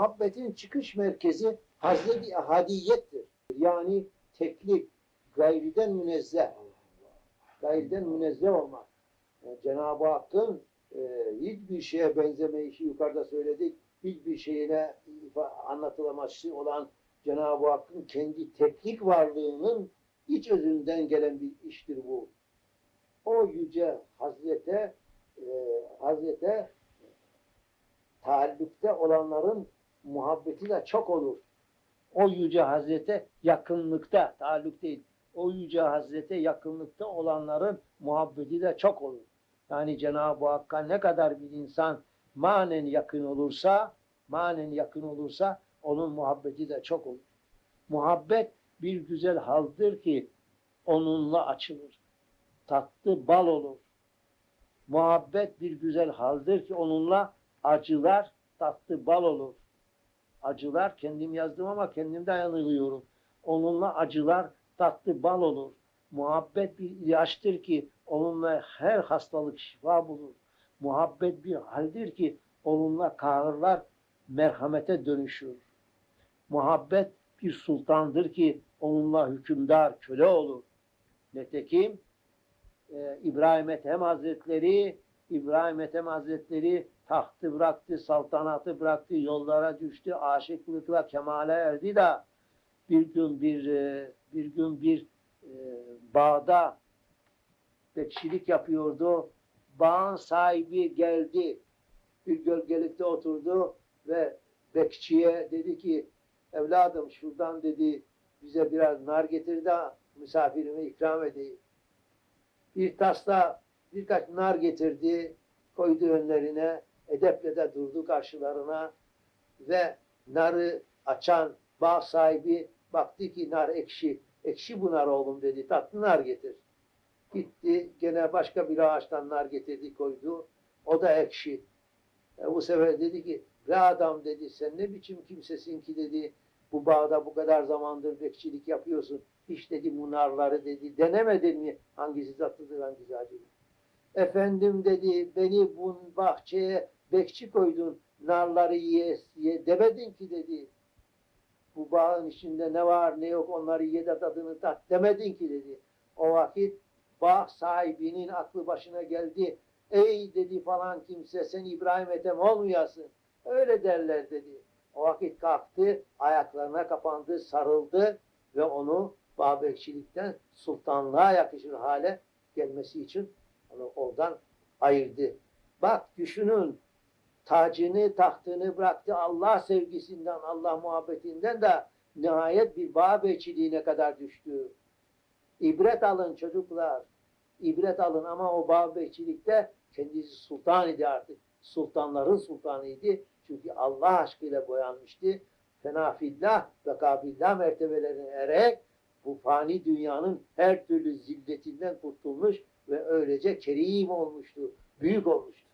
muhabbetin çıkış merkezi Hazreti Ahadiyettir. Yani teklik, gayriden münezzeh. Gayriden münezzeh olmak. Yani Cenab-ı Hakk'ın e, hiçbir şeye benzemeyişi yukarıda söyledik. Hiçbir şeyine anlatılaması olan Cenab-ı Hakk'ın kendi teklik varlığının iç özünden gelen bir iştir bu. O yüce Hazrete e, Hazrete taallukta olanların muhabbeti de çok olur. O yüce Hazrete yakınlıkta, taalluk değil, o yüce Hazrete yakınlıkta olanların muhabbeti de çok olur. Yani Cenab-ı Hakk'a ne kadar bir insan manen yakın olursa, manen yakın olursa onun muhabbeti de çok olur. Muhabbet bir güzel haldır ki onunla açılır. Tatlı bal olur. Muhabbet bir güzel haldır ki onunla acılar tatlı bal olur. Acılar kendim yazdım ama kendimden yanılıyorum. Onunla acılar tatlı bal olur. Muhabbet bir ilaçtır ki onunla her hastalık şifa bulur. Muhabbet bir haldir ki onunla kahırlar merhamete dönüşür. Muhabbet bir sultandır ki onunla hükümdar köle olur. Netekim e, İbrahim Ethem Hazretleri İbrahim Ethem Hazretleri tahtı bıraktı, saltanatı bıraktı, yollara düştü, aşıklıkla kemale erdi de bir gün bir e, bir gün bir e, bağda bekçilik yapıyordu. Bağın sahibi geldi. Bir gölgelikte oturdu ve bekçiye dedi ki evladım şuradan dedi bize biraz nar getir de misafirime ikram edeyim. Bir tasla birkaç nar getirdi, koydu önlerine, edeple de durdu karşılarına ve narı açan bağ sahibi baktı ki nar ekşi, ekşi bu nar oğlum dedi, tatlı nar getir. Gitti, gene başka bir ağaçtan nar getirdi koydu, o da ekşi. E, bu sefer dedi ki, ve adam dedi, sen ne biçim kimsesin ki dedi, bu bağda bu kadar zamandır bekçilik yapıyorsun. Hiç dedi bu narları dedi, denemedin mi? Hangisi tatlıdır, hangisi acıdır? Efendim dedi, beni bu bahçeye bekçi koydun, narları ye, ye demedin ki dedi. Bu bağın içinde ne var ne yok onları ye de tadını tat demedin ki dedi. O vakit bağ sahibinin aklı başına geldi. Ey dedi falan kimse sen İbrahim Ethem olmayasın. Öyle derler dedi. O vakit kalktı, ayaklarına kapandı, sarıldı ve onu bağ bekçilikten sultanlığa yakışır hale gelmesi için onu oradan ayırdı. Bak düşünün tacını, tahtını bıraktı Allah sevgisinden, Allah muhabbetinden de nihayet bir bağ kadar düştü. İbret alın çocuklar. İbret alın ama o bağ kendisi sultan idi artık. Sultanların sultanıydı. Çünkü Allah aşkıyla boyanmıştı. Fenafillah ve kabillah mertebelerine ererek bu fani dünyanın her türlü zilletinden kurtulmuş ve öylece kerim olmuştu, büyük olmuştu.